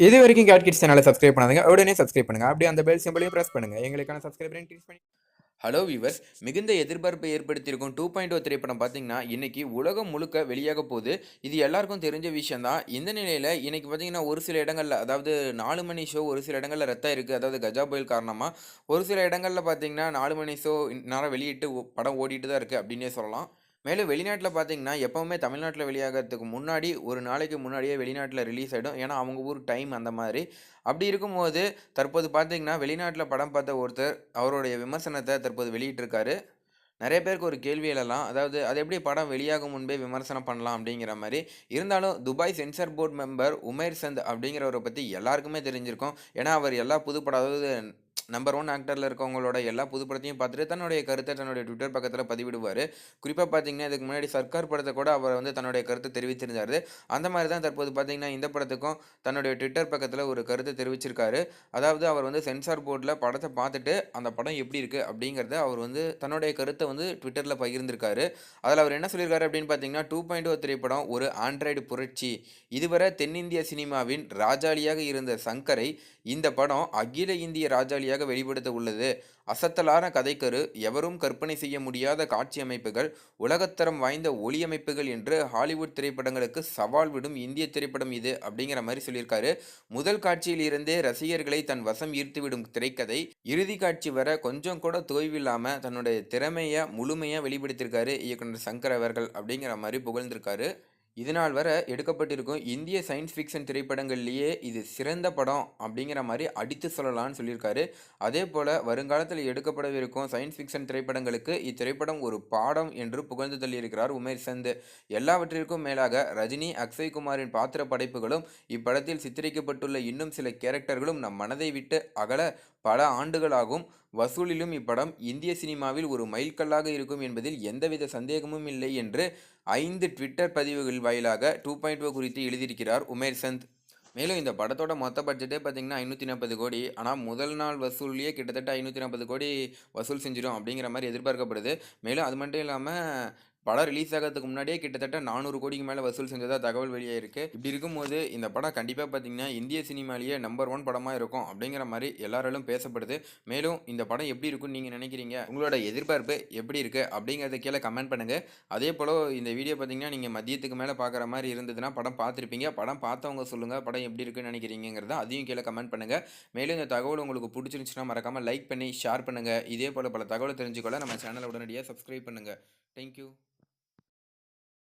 இது வரைக்கும் Kate kids சேனலை சப்ஸ்கிரைப் பண்ணாதீங்க. உடனே சப்ஸ்கிரைப் பண்ணுங்க. அப்படியே அந்த பெல் சிம்பிளையும் பிரஸ் பண்ணுங்க. எங்களுக்கான சப்ஸ்கிரைபரை இன்க்ரீஸ் பண்ணி ஹலோ வியூவர்ஸ் மிகுந்த எதிர்பார்ப்பை ஏற்படுத்தியிருக்கும் டூ பாயிண்ட் ஓ oh திரைப்படம் பார்த்தீங்கன்னா இன்னைக்கு உலகம் முழுக்க வெளியாக போகுது. இது எல்லாருக்கும் தெரிஞ்ச விஷயம்தான். இந்த நிலையில் இன்றைக்கி பார்த்தீங்கன்னா ஒரு சில இடங்களில் அதாவது நாலு மணி ஷோ ஒரு சில இடங்களில் ரத்தம் இருக்குது அதாவது கஜா புயல் காரணமாக ஒரு சில இடங்களில் பார்த்தீங்கன்னா நாலு மணி ஷோ நேரம் வெளியிட்டு படம் ஓடிட்டு தான் இருக்குது அப்படின்னே சொல்லலாம். மேலும் வெளிநாட்டில் பார்த்தீங்கன்னா எப்போவுமே தமிழ்நாட்டில் வெளியாகிறதுக்கு முன்னாடி ஒரு நாளைக்கு முன்னாடியே வெளிநாட்டில் ரிலீஸ் ஆகிடும் ஏன்னா அவங்க ஊர் டைம் அந்த மாதிரி. அப்படி இருக்கும்போது தற்போது பார்த்தீங்கன்னா வெளிநாட்டில் படம் பார்த்த ஒருத்தர் அவருடைய விமர்சனத்தை தற்போது வெளியிட்டிருக்காரு. நிறைய பேருக்கு ஒரு கேள்வி எழலாம். அதாவது அது எப்படி படம் வெளியாகும் முன்பே விமர்சனம் பண்ணலாம் அப்படிங்கிற மாதிரி. இருந்தாலும் Dubai censor board member Umair Sandhu அப்படிங்கிறவரை பற்றி எல்லாருக்குமே தெரிஞ்சிருக்கும். ஏன்னா அவர் எல்லா புது படம் அதாவது நம்பர் ஒன் ஆக்டரில் இருக்கவங்களோட எல்லா புது படத்தையும் பார்த்துட்டு தன்னுடைய கருத்தை தன்னுடைய ட்விட்டர் பக்கத்தில் பதிவிடுவார். குறிப்பாக பார்த்தீங்கன்னா இதுக்கு முன்னாடி சர்க்கார் படத்தை கூட அவர் வந்து தன்னுடைய கருத்தை தெரிவிச்சிருந்தார் அந்த மாதிரி தான் தற்போது பார்த்தீங்கன்னா இந்த படத்துக்கும் தன்னுடைய ட்விட்டர் பக்கத்தில் ஒரு கருத்தை தெரிவிச்சிருக்காரு. அதாவது அவர் வந்து சென்சார் போர்டில் படத்தை பார்த்துட்டு அந்த படம் எப்படி இருக்குது அப்படிங்கிறத அவர் வந்து தன்னுடைய கருத்தை வந்து ட்விட்டரில் பகிர்ந்திருக்காரு. அதில் அவர் என்ன சொல்லியிருக்காரு அப்படின்னு பார்த்தீங்கன்னா டூ பாயிண்ட் ஓ oh திரைப்படம் ஒரு ஆண்ட்ராய்டு புரட்சி. இதுவரை தென்னிந்திய சினிமாவின் ராஜாளியாக இருந்த சங்கரை இந்த படம் அகில இந்திய ராஜாளியாக வெளிப்படுத்த உள்ளது அசத்தலான கதைக்கரு எவரும் கற்பனை செய்ய முடியாத காட்சி அமைப்புகள் உலகத்தரம் வாய்ந்த ஒளியமைப்புகள் என்று ஹாலிவுட் திரைப்படங்களுக்கு சவால் விடும் இந்திய திரைப்படம் இது அப்படிங்கிற மாதிரி சொல்லியிருக்காரு. முதல் காட்சியில் இருந்தே ரசிகர்களை தன் வசம் ஈர்த்துவிடும் திரைக்கதை இறுதி காட்சி வர கொஞ்சம் கூட தொய்வில்லாமல் தன்னுடைய திறமையை முழுமையாக வெளிப்படுத்தியிருக்காரு இயக்குனர் சங்கர் அவர்கள் அப்படிங்கிற மாதிரி புகழ்ந்திருக்காரு. இதனால் வர எடுக்கப்பட்டிருக்கும் இந்திய சயின்ஸ் ஃபிக்ஷன் திரைப்படங்கள்லேயே இது சிறந்த படம் அப்படிங்கிற மாதிரி அடித்து சொல்லலாம்னு சொல்லியிருக்காரு. அதே போல் வருங்காலத்தில் எடுக்கப்படவிருக்கும் சயின்ஸ் ஃபிக்ஷன் திரைப்படங்களுக்கு இத்திரைப்படம் ஒரு பாடம் என்று புகழ்ந்து தள்ளியிருக்கிறார் உமேர் சந்த். எல்லாவற்றிற்கும் மேலாக ரஜினி அக்ஷய் குமாரின் பாத்திர படைப்புகளும் இப்படத்தில் சித்தரிக்கப்பட்டுள்ள இன்னும் சில கேரக்டர்களும் நம் மனதை விட்டு அகல பல ஆண்டுகளாகும். வசூலிலும் இப்படம் இந்திய சினிமாவில் ஒரு மைல்கல்லாக இருக்கும் என்பதில் எந்தவித சந்தேகமும் இல்லை என்று ஐந்து ட்விட்டர் பதிவுகள் வாயிலாக டூ பாயிண்ட் ஓ குறித்து எழுதியிருக்கிறார் உமேர் சந்த். மேலும் இந்த படத்தோட மொத்த பட்ஜெட்டே பார்த்தீங்கன்னா ஐநூற்றி நாற்பது கோடி. ஆனால் முதல் நாள் வசூல்லையே கிட்டத்தட்ட ஐநூற்றி நாற்பது கோடி வசூல் செஞ்சிடும் அப்படிங்கிற மாதிரி எதிர்பார்க்கப்படுது. மேலும் அது மட்டும் இல்லாமல் படம் ரிலீஸ் ஆகிறதுக்கு முன்னாடியே கிட்டத்தட்ட நானூறு கோடிக்கு மேலே வசூல் செஞ்சதாக தகவல் வெளியாயிருக்கு. இப்படி இருக்கும்போது இந்த படம் கண்டிப்பாக பார்த்தீங்கன்னா இந்திய சினிமாலேயே நம்பர் ஒன் படமாக இருக்கும் அப்படிங்கிற மாதிரி எல்லாராலும் பேசப்படுது. மேலும் இந்த படம் எப்படி இருக்கும்னு நீங்கள் நினைக்கிறீங்க? உங்களோட எதிர்பார்ப்பு எப்படி இருக்குது அப்படிங்கிறத கீழே கமெண்ட் பண்ணுங்கள் அதே போல் இந்த வீடியோ பார்த்தீங்கன்னா நீங்கள் மதியத்துக்கு மேலே பார்க்குற மாதிரி இருந்ததுன்னா படம் பார்த்துருப்பீங்க படம் பார்த்தவங்க சொல்லுங்கள் படம் எப்படி இருக்குன்னு நினைக்கிறீங்கிறத அதையும் கீழே கமெண்ட் பண்ணுங்கள் மேலும் இந்த தகவல் உங்களுக்கு பிடிச்சிருந்துச்சுன்னா மறக்காமல் லைக் பண்ணி ஷேர் பண்ணுங்கள் இதே போல் பல தகவலை தெரிஞ்சுக்கொள்ள நம்ம சேனலை உடனடியாக சப்ஸ்கிரைப் பண்ணுங்கள் தேங்க்யூ